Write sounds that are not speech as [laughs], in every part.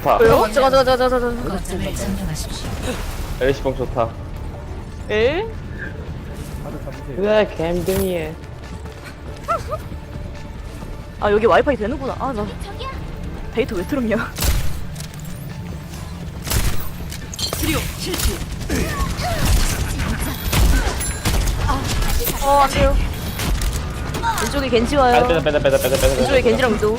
좋다. 왜요? 잠깐 잠깐 잠깐 잠깐 잠깐 거점을 점령하십시오. 엘시봉 좋다. 에? 왜 갬등이에? 아 여기 와이파이 되는구나 아나 데이터 왜 틀었냐. 어 안돼요 왼쪽에 겐지 와요 아, 빼다 빼다 빼다 빼다 빼다. 왼쪽에 겐지랑 위도우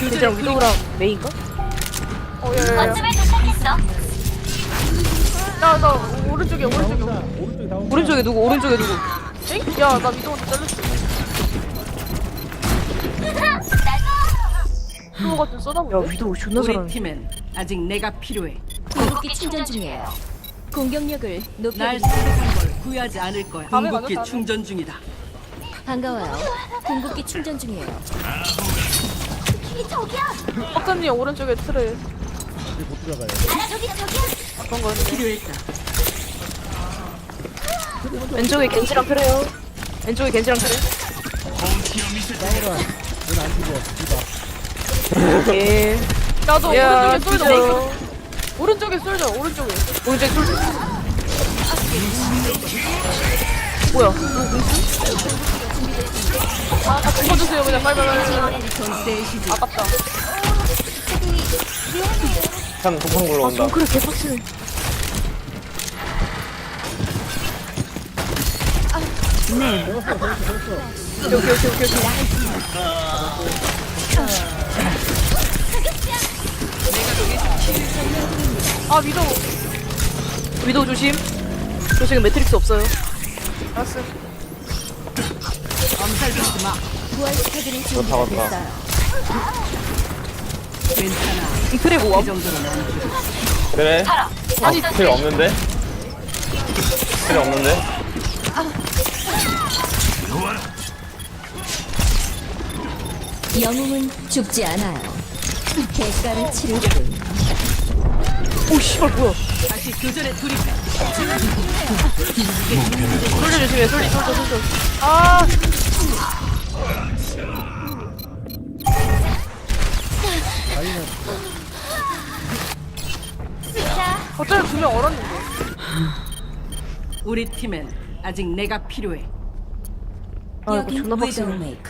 겐지랑 위도우랑 메인가? 어 나 나 오른쪽에 오른쪽에 오른쪽에 누구 오른쪽에 누구 엥? 야나 위도우한테 잘렸어 야 위도우 존나 우리 잘하네 팀엔 아직 내가 필요해. 궁극기 충전 중이에요. 공격력을 날 높여드리 선택한 걸 후회하지 않을 거야. 궁극기 가자. 충전 중이다. 반가워요. 궁극기 충전 중이에요. 아까님 오른쪽에 틀에 어떤 거 있는데? 필요했다. 왼쪽에 겐지랑 틀에요. 왼쪽에 겐지랑 틀에 예. 나도 오른쪽에 쏠져 오른쪽에 쏠져 오른쪽에. 오른쪽에 쏠져 뭐야? 아 죽어주세요. 그냥 빨리빨리 돈 아깝다 참 폭풍 굴러온다. 그래 개빡치네 오케이 오케이 오케이 오케이 아 위도우 위도우 조심 저 지금 매트릭스 없어요 알았어 엄살부리지 마. 부활시켜드릴 너 준비가 잡았다. 됐어요. 괜찮아. 이 트랙 이 오함 정도는 안 돼. 그래? 아니 필요 없는데? 필요 없는데? 영웅은 죽지 않아요. 대가를 치를 뿐. 오 씨발 뭐야 다시 교전에 돌입해. 솔져 조심해 솔져 솔져 솔져 아 두명 얼었는데 우리 팀엔 아직 내가 필요해. 아 이거 존나 빡세네.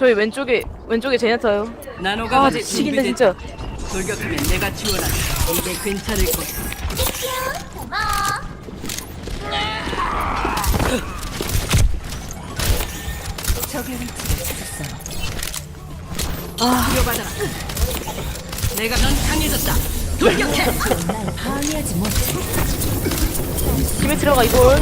저희 왼쪽에 왼쪽에 제네타요 나노가 아 준비됐다. 진짜 돌격하면 내가 지원한다. 이제 괜찮을 거야. 적의 위치를 찾았어요. 치료받아라. 내가 넌 강해졌다. 김에 들어가 이걸.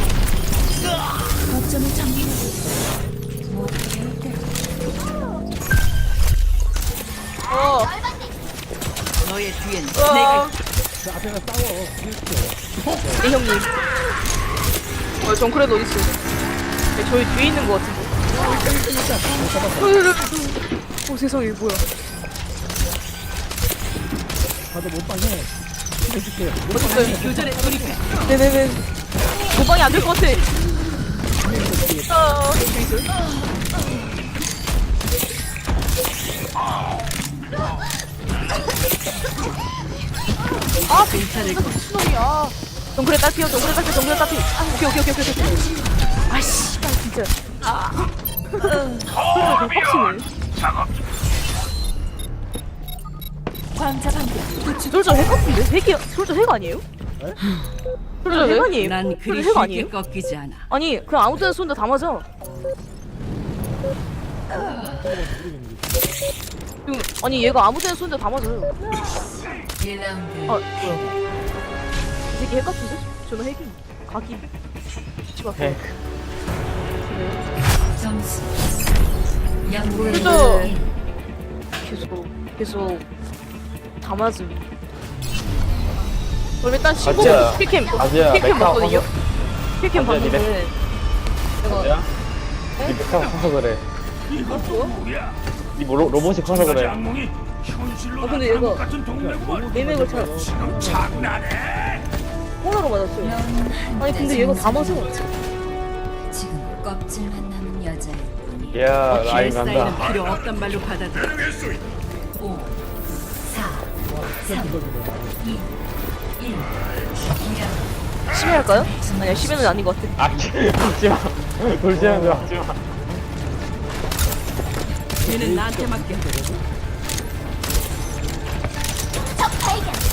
어. 너의 뒤엔 어. 내가 네 형님. 어 정크레드 어딨어 네, 저희 뒤에 있는 거 같은데. 오 세상에 뭐야 다시 교전에 돌입해. 네네네. 도방이 안 될 것 같아. 아, 괜찮을 거야. 수놈이야. 정크레 딸피요 정크레 딸피 정크레 딸피. 아, 오케이 오케이 오케이 오케이 오케이. 아 씨 진짜. 아. 그래 개빡치네. 광자 반격. 솔저 핵 같은데? 핵이 솔저 핵 아니에요? 솔저 핵 아니에요? 난 그리 핵 쉽게 아니에요? 꺾이지 않아. 아니 그냥 아무 데나 쏜데 다 맞아 지금 아니 얘가 아무 데나 쏜데 다 맞아요 아 뭐야 이 새끼 핵 같은데? 저는 핵이 각이 씨발 핵. 점수. 계속 계속 다 맞음 그럼 일단 15 아지야. 킬캠 아지야, 킬캠 메카 맞거든요 커서- 킬캠 아지야, 니 봤는데 야? 니 메카가 커서 그래. 니 뭐, 로, 로봇이 커서 그래. 아 근데 얘가 내맥을 잘 호러로 맞았어요 아니 근데 얘가 다 맞아 지금 껍질만 남은 여자일 뿐이. 야, 라인 간다. 필요 없단 말로 받아들여. 5, 심해 할까요? 아니야 심해는 아닌 것 같아 아 하지마 돌진하는 거 하지마 얘는 나한테 맡겨.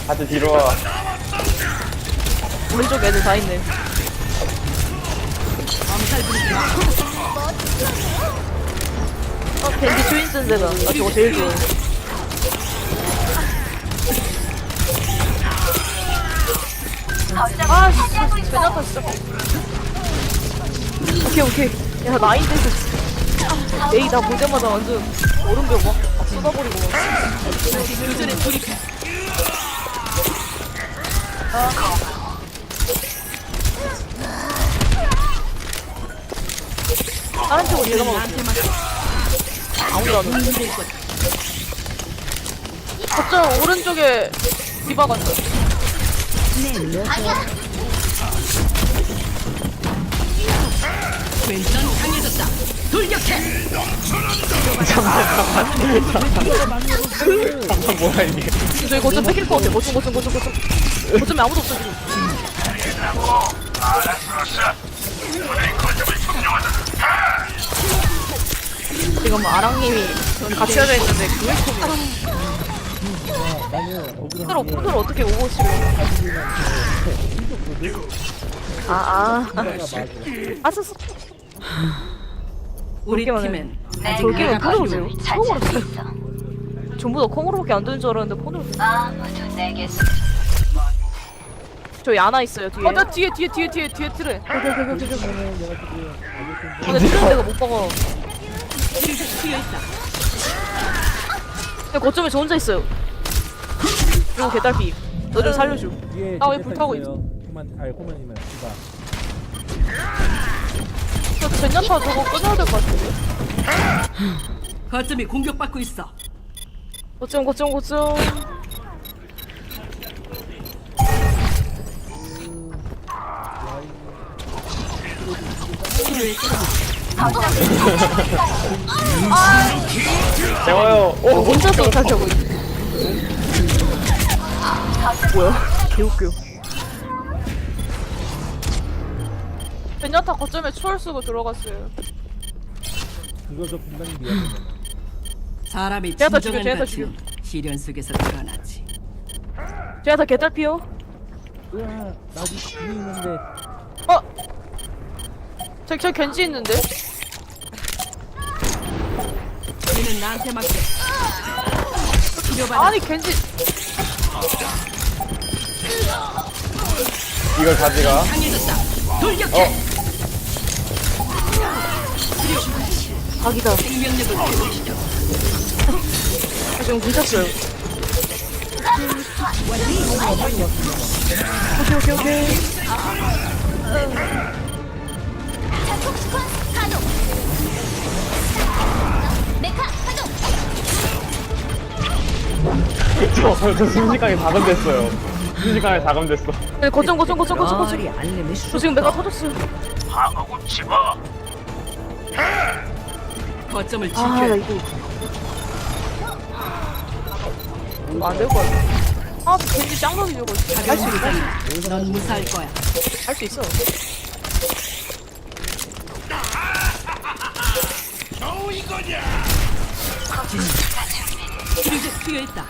다들 뒤로 와 오른쪽 애들 다 있네. 어 주인 쓴 데가 나 저거 제일 좋아 아 배나타 진짜 오케이 오케이 야 나인데서 에이 나볼 때마다 완전 얼음벽 막, 막 쏟아버리고 막 다시 교전에 돌입해. 다른 쪽으로 얘가 막. 아무도 안 와. 힘들 거다. 갑자기 오른쪽에 디바가 있어 넌 강해졌다. 돌격해. 잠깐 뭐야 이게 저기 거점 뺏길 것 같아. 거점에 아무도 없어 지금. 지금 아랑님이 같이 하자 했는데 그걸 푸드로 푸드로 어떻게 오고 싶어? 아아. 아싸 우리 팀엔. 해. 아직 저기는 내가 폰으로 가지고 돼요. 처음으로 돼요. 전부 다 콩으로밖에 안 되는 줄 알았는데 폰으로. 돼요 저기 안아 있어요 뒤에. 어나 뒤에 뒤에 뒤에 뒤에 뒤에 틀에 근데 틀은 내가 못 박아. 근데 거점에 저 혼자 있어요. 그리고 개딸피. 너 좀 살려줘. 뒤에 아, 왜 불타고 있어요. 코만 아니 코만이면 디바. 저 젠야타 저거 끊어야 될 것 같은데? 거점이 공격받고 있어. 거점 거점 거점. 재워요. 오 혼자서 이렇게 하고 있네. 뭐야? [laughs] 개웃겨 젠야타 거점에 초월 쓰고 들어갔어요 그거 저 분명히 미안해. 제가 다 진정한 제가 가치는 시련 속에서 드러나지. 제가 다 개딸피요 으아 나도 뒤에 있는데 어? 저, 저 겐지 있는데? 얘는 나한테 맡겨. 치료받아. 아니 겐지 이걸 가져가 강해졌다. 돌격해. 각이다. 생명력을 회복시켜. 지금 굶혔어요. 오케이 오케이 오케이 저, 저 순식간에 자금됐어요. 순식간에 자금됐어. 네, 거점 거점 거점 거점 거점. 저 지금 내가 터졌어요 거점을 아 나 지켜. 이거 이거 안 될 것 같아. 아 겐지 짱 넣으려고 할수 있어. 넌 무사할 거야. 할수 있어. 튀어 있다.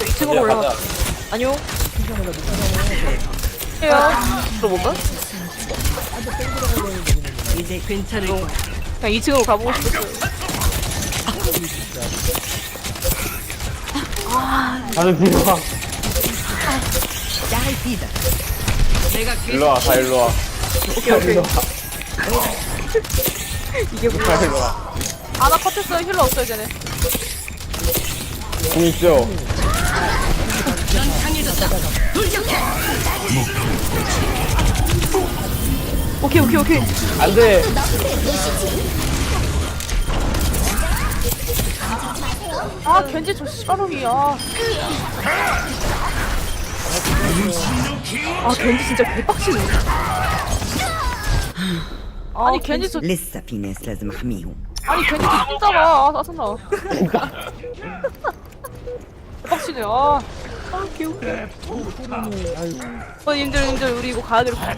2층으로 올라가. 아니요. 해요. 또 뭔가? 이제 괜찮을 거야. 그냥 2층으로 가보고 싶었어요 다들 뒤로 와 내가 일로 와 다 일로 와. 오케이 오케이. 일로 와. [laughs] 이게 뭐야? 다 일로 와. 아 나 컷했어요 힐러 없어요 쟤네 공 있죠? 넌 강해졌다. 돌격해. 오케이 오케이 오케이 안돼 아 겐지 저 씨바로기 아. 아 겐지 진짜 개빡치네 아니 겐지 저 لسه في ناس لازم احميهم 아니 겐지 [laughs] 진짜봐 아 짜증나 빡치네 아 아, 아유 어, 님들, 님들, 우리 이거 가야 될 것 같아.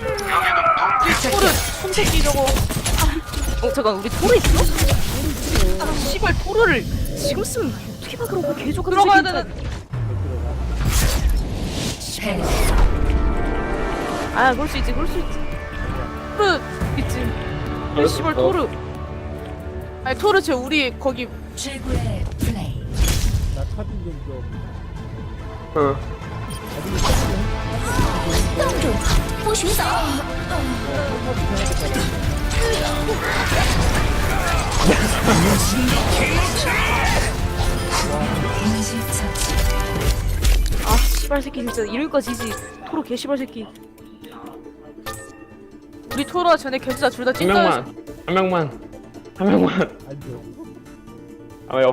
토르, 손새끼 저거. 어, 잠깐, 우리 토르 있어? 아, 씨발, 토르를 지금 쓰면 어떻게 봐, 그러고 같은 들어가야 되는. 아, 그럴 수 있지, 그럴 수 있지. 토르 있지. 야, 씨발, 토르. 아니, 토르, 쟤 우리 거기 최고의 플레이. 나 차빈 좀좀 응. 아 씨발 새끼 진짜 이럴까 지지 토로 개 씨발 새끼 우리 토로와 전에 겐지다 둘다 한 찐따였어 명만. 한 명만. 한 명만. 아, 왜 없어?